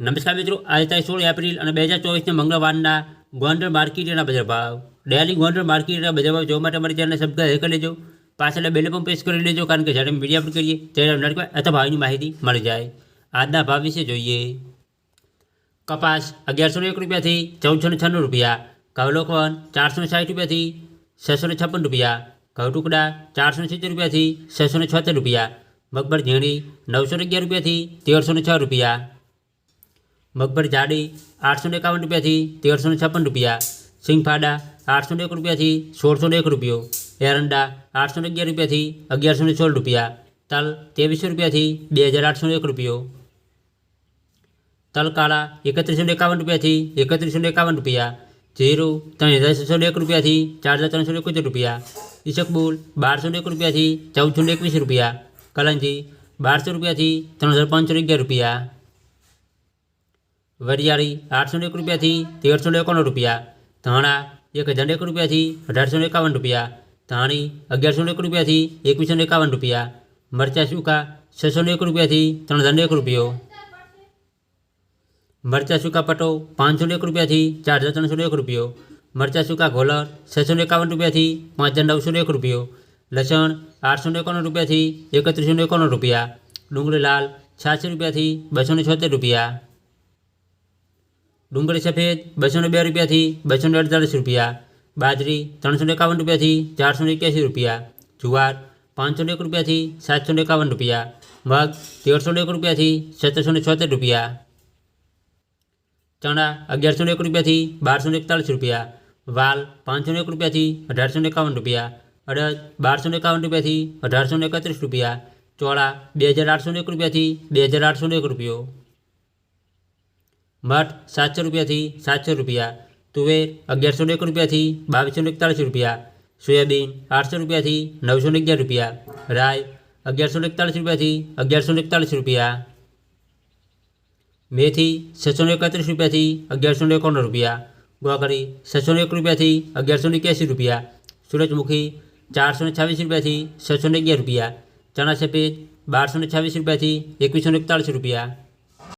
નમસ્કાર મિત્રો આજે તારીખ સોળ એપ્રિલ અને બે હજાર ચોવીસના મંગળવારના ગોંડલ માર્કેટના બજાર ભાવ ડેલી ગોંડલ માર્કેટના બજાર ભાવ જોવા માટે અમારી ચેનલને સબસ્ક્રાઈબ કરી લેજો પાછળ બેલ પણ પ્રેસ કરી લેજો કારણ કે જ્યારે મીડિયા પર કરીએ ત્યારે નડકા અથવા ભાવની માહિતી મળી જાય આજના ભાવ વિશે જોઈએ કપાસ અગિયારસો એક રૂપિયાથી ચૌદસો ને છન્નું રૂપિયા ઘઉં લોકવન ચારસો ને સાઠ રૂપિયાથી છસો ને છપ્પન રૂપિયા ઘઉં ટુકડા ચારસો ને સિત્તેર રૂપિયાથી છસો ને છોતેર રૂપિયા મગબર ઝીણી નવસો ને અગિયાર રૂપિયાથી તેરસો ને છ રૂપિયા મગભર જાડી આઠસો ને એકાવન રૂપિયાથી તેરસો ને છપ્પન રૂપિયા સિંગફાડા આઠસો ને એક રૂપિયાથી સોળસો ને એક રૂપિયો એરંડા આઠસો ને અગિયાર રૂપિયાથી અગિયારસો ને સોળ રૂપિયા તલ ત્રેવીસો રૂપિયાથી બે હજાર આઠસો ને એક રૂપિયો તલ કાળા એકત્રીસો ને એકાવન રૂપિયાથી એકત્રીસો ને એકાવન રૂપિયા જીરું ત્રણ હજાર છસો ને એક રૂપિયાથી ચાર હજાર ત્રણસો ને એકોતેર રૂપિયા ઈસકબુલ બારસો ને એક રૂપિયાથી ચૌદસો ને એકવીસ રૂપિયા કલંજી બારસો રૂપિયાથી ત્રણ હજાર પાંચસો ને અગિયાર રૂપિયા વરિયાળી આઠસો ને એક રૂપિયાથી તેરસો ને એકાણું રૂપિયા ધાણા એક હજાર એક રૂપિયાથી અઢારસો ને એકાવન રૂપિયા ધાણી અગિયારસો ને એક રૂપિયાથી એકવીસો ને એકાવન રૂપિયા મરચાં સૂકા છસો ને એક રૂપિયાથી ત્રણ હજાર ને એક રૂપિયો મરચાં સૂકા પટો પાંચસો ને એક રૂપિયાથી ચાર હજાર ત્રણસો ને એક રૂપિયો મરચાં સૂકા ઘોલર છસો ને એકાવન રૂપિયાથી પાંચ હજાર નવસો ને એક રૂપિયો લસણ આઠસો ને એકાણું રૂપિયાથી એકત્રીસો ને એકાણું રૂપિયા ડુંગળી લાલ છ્યાસી રૂપિયાથી બસો ને છોતેર રૂપિયા ડુંગળી સફેદ બસો ને બે રૂપિયાથી બસો ને અડતાલીસ રૂપિયા બાજરી ત્રણસો ને એકાવન રૂપિયાથી ચારસો ને એક્યાસી રૂપિયા જુવાર પાંચસો ને એક રૂપિયાથી સાતસો ને એકાવન રૂપિયા મગ તેરસો ને એક રૂપિયાથી સત્તરસો ને છોતેર રૂપિયા ચણા અગિયારસો ને એક રૂપિયાથી બારસો ને એકતાલીસ રૂપિયા વાલ પાંચસો ને એક રૂપિયાથી અઢારસો ને એકાવન રૂપિયા અડદ બારસો ને એકાવન રૂપિયાથી અઢારસો ને એકત્રીસ રૂપિયા ચોળા બે હજાર આઠસો ને એક રૂપિયાથી બે હજાર આઠસો ને એક રૂપિયો મઠ સાતસો રૂપિયાથી સાતસો રૂપિયા તુવેર અગિયારસો ને એક રૂપિયાથી બાવીસો ને એકતાલીસ રૂપિયા સોયાબીન આઠસો રૂપિયાથી નવસો ને અગિયાર રૂપિયા રાય અગિયારસો ને એકતાલીસ રૂપિયાથી અગિયારસો ને એકતાલીસ રૂપિયા મેથી છસો ને એકત્રીસ રૂપિયાથી અગિયારસો ને એકાણું રૂપિયા ગોકરી છસો ને એક રૂપિયાથી અગિયારસો ને એક્યાસી રૂપિયા સૂરજમુખી ચારસો ને છવ્વીસ રૂપિયાથી છસો ને અગિયાર રૂપિયા ચણા સફેદ બારસો ને છવ્વીસ રૂપિયાથી એકવીસો ને એકતાલીસ રૂપિયા